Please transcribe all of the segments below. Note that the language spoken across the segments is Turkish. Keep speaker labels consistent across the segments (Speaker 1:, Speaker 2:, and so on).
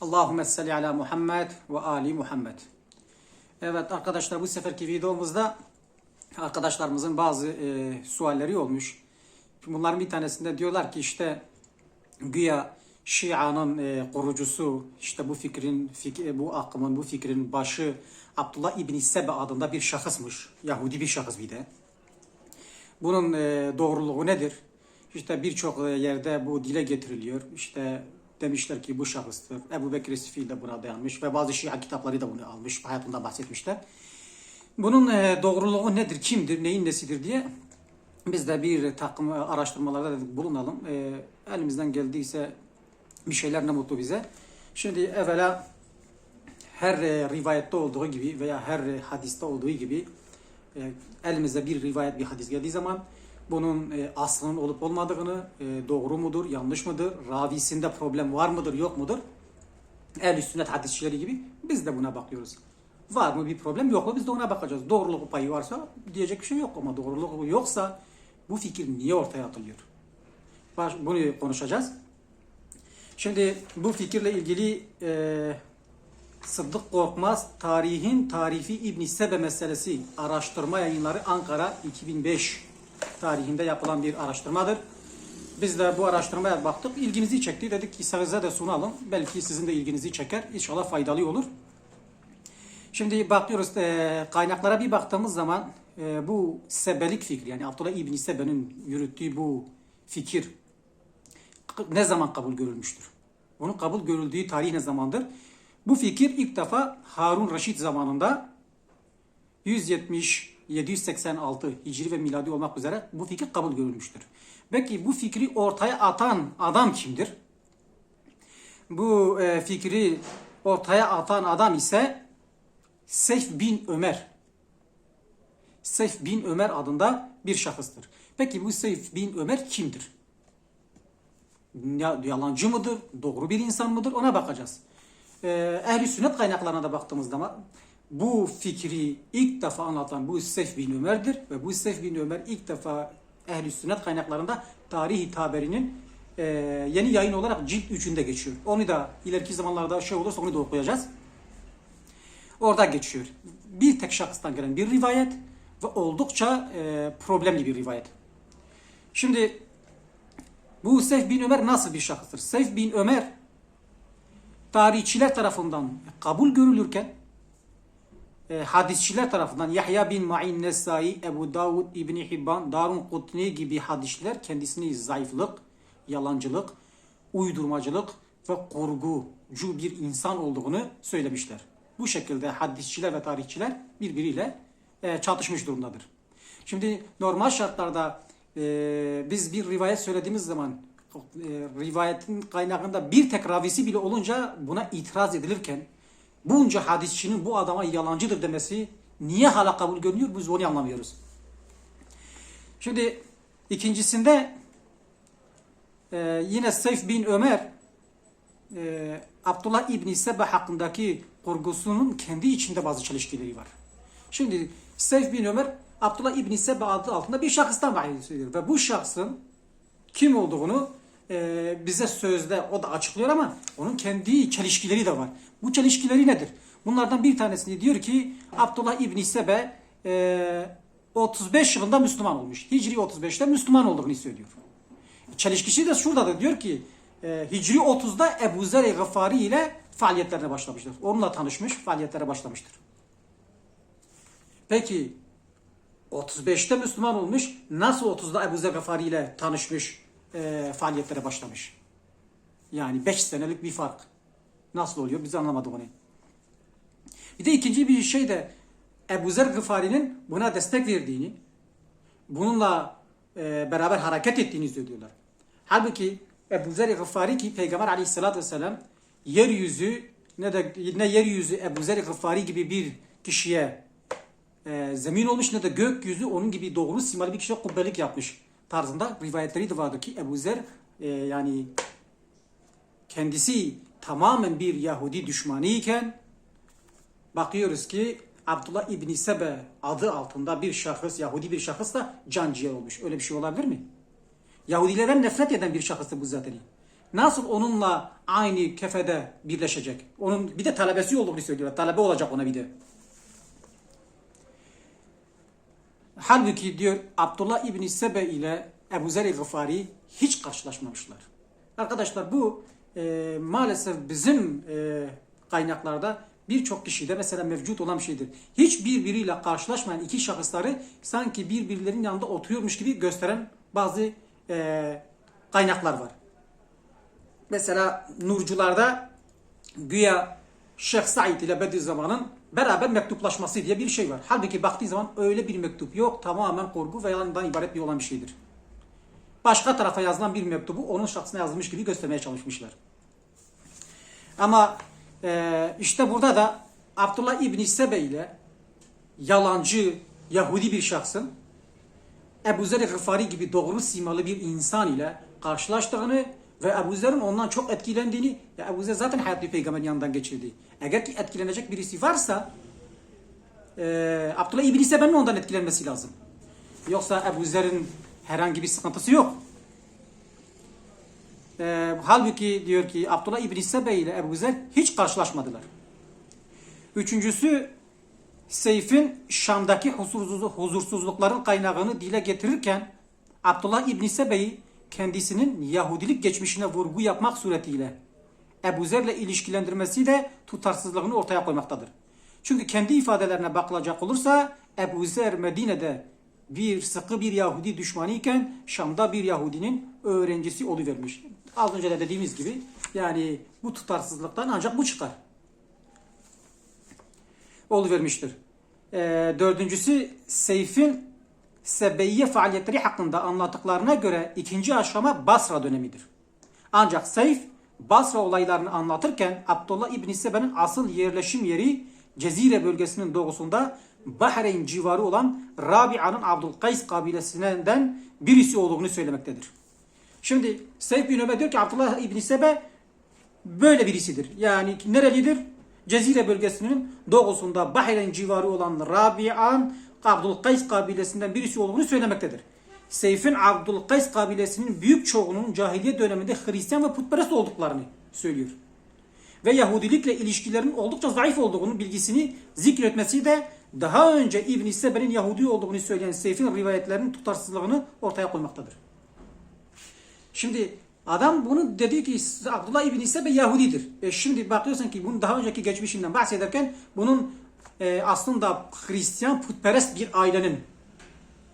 Speaker 1: Allahümme salli ala Muhammed ve ali Muhammed. Evet arkadaşlar bu seferki videomuzda arkadaşlarımızın bazı e, sualleri olmuş. Bunların bir tanesinde diyorlar ki işte güya Şia'nın e, kurucusu işte bu fikrin fik- bu akımın bu fikrin başı Abdullah İbni Sebe adında bir şahısmış. Yahudi bir şahıs bir de. Bunun e, doğruluğu nedir? İşte birçok e, yerde bu dile getiriliyor. İşte demişler ki bu şahıstır. Ebu Bekir Sifi de buna dayanmış ve bazı Şia kitapları da bunu almış. Hayatında bahsetmişler. Bunun e, doğruluğu nedir, kimdir, neyin nesidir diye biz de bir takım e, araştırmalarda dedik bulunalım. E, elimizden geldiyse bir şeyler ne mutlu bize. Şimdi evvela her rivayette olduğu gibi veya her hadiste olduğu gibi e, elimize bir rivayet bir hadis geldiği zaman bunun e, aslının olup olmadığını, e, doğru mudur, yanlış mıdır, ravisinde problem var mıdır, yok mudur? Ehl-i hadisçileri gibi biz de buna bakıyoruz. Var mı bir problem yok mu biz de ona bakacağız. Doğruluk payı varsa diyecek bir şey yok ama doğruluk yoksa bu fikir niye ortaya atılıyor? Baş, bunu konuşacağız. Şimdi bu fikirle ilgili e, Sıddık Korkmaz Tarihin Tarifi İbn Sebe meselesi araştırma yayınları Ankara 2005 tarihinde yapılan bir araştırmadır. Biz de bu araştırmaya baktık. ilgimizi çekti. Dedik ki size de sunalım. Belki sizin de ilginizi çeker. İnşallah faydalı olur. Şimdi bakıyoruz e, kaynaklara bir baktığımız zaman e, bu sebelik fikri yani Abdullah İbni Sebe'nin yürüttüğü bu fikir ne zaman kabul görülmüştür? Onun kabul görüldüğü tarih ne zamandır? Bu fikir ilk defa Harun Reşit zamanında 170 786 Hicri ve miladi olmak üzere bu fikir kabul görülmüştür. Peki bu fikri ortaya atan adam kimdir? Bu e, fikri ortaya atan adam ise Seyf bin Ömer. Seyf bin Ömer adında bir şahıstır. Peki bu Seyf bin Ömer kimdir? Ya, yalancı mıdır? Doğru bir insan mıdır? Ona bakacağız. Ee, Ehl-i sünnet kaynaklarına da baktığımız zaman bu fikri ilk defa anlatan bu Seyf bin Ömer'dir ve bu Seyf bin Ömer ilk defa Ehl-i sünnet kaynaklarında tarih haberinin e, yeni yayın olarak cilt 3'ünde geçiyor. Onu da ileriki zamanlarda şey olursa onu da okuyacağız. Orada geçiyor. Bir tek şahıstan gelen bir rivayet ve oldukça e, problemli bir rivayet. Şimdi bu Seyf bin Ömer nasıl bir şahıstır? Seyf bin Ömer tarihçiler tarafından kabul görülürken e, hadisçiler tarafından Yahya bin Ma'in Nesai, Ebu Davud, İbni Hibban, Darun Kutni gibi hadisçiler kendisini zayıflık, yalancılık, uydurmacılık ve kurgucu bir insan olduğunu söylemişler. Bu şekilde hadisçiler ve tarihçiler birbiriyle e, çatışmış durumdadır. Şimdi normal şartlarda e, biz bir rivayet söylediğimiz zaman rivayetin kaynağında bir tek ravisi bile olunca buna itiraz edilirken bunca hadisçinin bu adama yalancıdır demesi niye hala kabul görünüyor biz onu anlamıyoruz. Şimdi ikincisinde e, yine Seyf bin Ömer e, Abdullah İbni Sebe hakkındaki kurgusunun kendi içinde bazı çelişkileri var. Şimdi Seyf bin Ömer Abdullah İbni Sebe adı altında bir şahıstan bahsediyor ve bu şahsın kim olduğunu e, bize sözde o da açıklıyor ama onun kendi çelişkileri de var. Bu çelişkileri nedir? Bunlardan bir tanesini diyor ki Abdullah İbni Sebe e, 35 yılında Müslüman olmuş. Hicri 35'te Müslüman olduğunu söylüyor. Çelişkisi de şurada da diyor ki e, Hicri 30'da Ebu Zer-i Gıfari ile faaliyetlerine başlamıştır. Onunla tanışmış, faaliyetlere başlamıştır. Peki 35'te Müslüman olmuş, nasıl 30'da Ebu Zer Gıfari ile tanışmış, e, faaliyetlere başlamış? Yani 5 senelik bir fark. Nasıl oluyor? Biz anlamadık onu. Bir de ikinci bir şey de Ebu Zer Gıfari'nin buna destek verdiğini, bununla e, beraber hareket ettiğini söylüyorlar. Halbuki Ebu Zer Gıfari ki Peygamber aleyhissalatü vesselam yeryüzü ne de ne yeryüzü Ebu Zer Gıfari gibi bir kişiye e, zemin olmuş ne de gökyüzü onun gibi doğru simalı bir kişiye kubbelik yapmış tarzında rivayetleri de vardı ki Ebu Zer e, yani kendisi tamamen bir Yahudi düşmanı iken bakıyoruz ki Abdullah İbni Sebe adı altında bir şahıs, Yahudi bir şahıs da canciğer olmuş. Öyle bir şey olabilir mi? Yahudilerden nefret eden bir şahıstı bu zaten. nasıl onunla aynı kefede birleşecek? Onun bir de talebesi olduğunu söylüyor. Talebe olacak ona bir de. Halbuki diyor Abdullah İbni Sebe ile Ebu Zer Gıfari hiç karşılaşmamışlar. Arkadaşlar bu e, maalesef bizim e, kaynaklarda birçok kişide mesela mevcut olan bir şeydir. Hiç birbiriyle karşılaşmayan iki şahısları sanki birbirlerinin yanında oturuyormuş gibi gösteren bazı e, kaynaklar var. Mesela Nurcularda güya Şeyh Said ile Bediüzzaman'ın beraber mektuplaşması diye bir şey var. Halbuki baktığı zaman öyle bir mektup yok. Tamamen kurgu ve yalandan ibaret bir olan bir şeydir. Başka tarafa yazılan bir mektubu onun şahsına yazılmış gibi göstermeye çalışmışlar. Ama e, işte burada da Abdullah İbni Sebe ile yalancı Yahudi bir şahsın Ebu Zer Gıfari gibi doğru simalı bir insan ile karşılaştığını ve Ebu Zer'in ondan çok etkilendiğini, ya Ebu Zer zaten hayatı peygamberin yanından geçirdi. Eğer ki etkilenecek birisi varsa e, Abdullah İbni Sebe'nin ondan etkilenmesi lazım. Yoksa Ebu Zer'in herhangi bir sıkıntısı yok. E, halbuki diyor ki Abdullah İbni Sebe ile Ebu Zer hiç karşılaşmadılar. Üçüncüsü Seyf'in Şam'daki huzursuzluk, huzursuzlukların kaynağını dile getirirken Abdullah İbni Sebe'yi kendisinin Yahudilik geçmişine vurgu yapmak suretiyle Ebu Zer'le ilişkilendirmesi de tutarsızlığını ortaya koymaktadır. Çünkü kendi ifadelerine bakılacak olursa Ebu Zer Medine'de bir sıkı bir Yahudi düşmanı iken Şam'da bir Yahudinin öğrencisi oluvermiş. Az önce de dediğimiz gibi yani bu tutarsızlıktan ancak bu çıkar oluvermiştir. E, dördüncüsü Seyf'in Sebeyye faaliyetleri hakkında anlattıklarına göre ikinci aşama Basra dönemidir. Ancak Seyf Basra olaylarını anlatırken Abdullah İbni Sebe'nin asıl yerleşim yeri Cezire bölgesinin doğusunda Bahreyn civarı olan Rabi'a'nın Abdülkays kabilesinden birisi olduğunu söylemektedir. Şimdi Seyf bin Ömer diyor ki Abdullah İbni Sebe böyle birisidir. Yani nerelidir? Cezire bölgesinin doğusunda Bahreyn civarı olan Rabi'an Abdülkays kabilesinden birisi olduğunu söylemektedir. Seyf'in Abdülkays kabilesinin büyük çoğunun cahiliye döneminde Hristiyan ve putperest olduklarını söylüyor. Ve Yahudilikle ilişkilerin oldukça zayıf olduğunu bilgisini zikretmesi de daha önce İbn-i Sebe'nin Yahudi olduğunu söyleyen Seyf'in rivayetlerinin tutarsızlığını ortaya koymaktadır. Şimdi adam bunu dedi ki Abdullah İbni Sebe Yahudidir. E şimdi bakıyorsun ki bunun daha önceki geçmişinden bahsederken bunun e, aslında Hristiyan putperest bir ailenin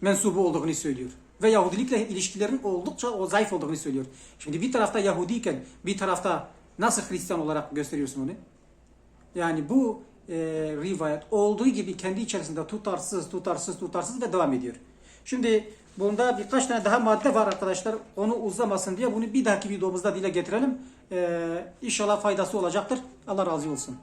Speaker 1: mensubu olduğunu söylüyor. Ve Yahudilikle ilişkilerin oldukça o zayıf olduğunu söylüyor. Şimdi bir tarafta Yahudiyken bir tarafta nasıl Hristiyan olarak gösteriyorsun onu? Yani bu e, rivayet olduğu gibi kendi içerisinde tutarsız, tutarsız, tutarsız ve devam ediyor. Şimdi bunda birkaç tane daha madde var arkadaşlar. Onu uzamasın diye bunu bir dahaki videomuzda dile getirelim. Ee, inşallah faydası olacaktır. Allah razı olsun.